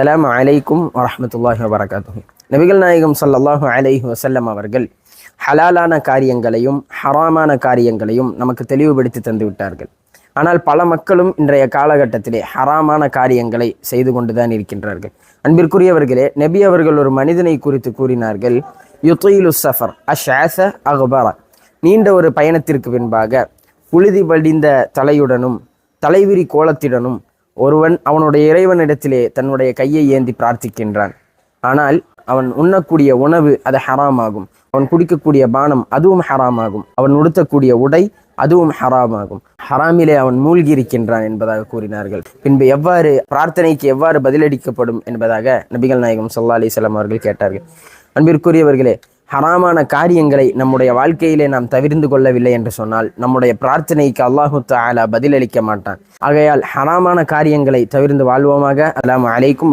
அலாம் அலைக்கும் வரமத்துல்லாஹி வபரகாத்துஹு. நபிகள் நாயகம் சல்லாஹூ அலைஹி வசல்லம் அவர்கள் ஹலாலான காரியங்களையும் ஹராமான காரியங்களையும் நமக்கு தெளிவுபடுத்தி தந்து விட்டார்கள். ஆனால் பல மக்களும் இன்றைய காலகட்டத்திலே ஹராமான காரியங்களை செய்து கொண்டுதான் இருக்கின்றார்கள். அன்பிற்குரியவர்களே நபி அவர்கள் ஒரு மனிதனை குறித்து கூறினார்கள் யுத்தீலு சஃபர் அஷாச அக்பர. நீண்ட ஒரு பயணத்திற்கு பின்பாக புழுதி வடிந்த தலையுடனும் தலைவிரி கோலத்திடனும் ஒருவன் அவனுடைய இறைவனிடத்திலே தன்னுடைய கையை ஏந்தி பிரார்த்திக்கின்றான். ஆனால் அவன் உண்ணக்கூடிய உணவு அது ஹராமாகும். அவன் குடிக்கக்கூடிய பானம் அதுவும் ஹராமாகும். அவன் உடுத்தக்கூடிய உடை அதுவும் ஹராமாகும். ஹராமிலே அவன் மூழ்கி இருக்கின்றான் என்பதாக கூறினார்கள். பின்பு எவ்வாறு பிரார்த்தனைக்கு எவ்வாறு பதிலளிக்கப்படும் என்பதாக நபிகள் நாயகம் சொல்லா அலைஹி அவர்கள் கேட்டார்கள். அன்பிற்குரியவர்களே ஹராமான காரியங்களை நம்முடைய வாழ்க்கையிலே நாம் தவிர்ந்து கொள்ளவில்லை என்று சொன்னால் நம்முடைய பிரார்த்தனைக்கு அல்லாஹு தாலா பதிலளிக்க மாட்டான். ஆகையால் ஹராமான காரியங்களை தவிர்ந்து வாழ்வோமாக. அலாம் அலைக்கும்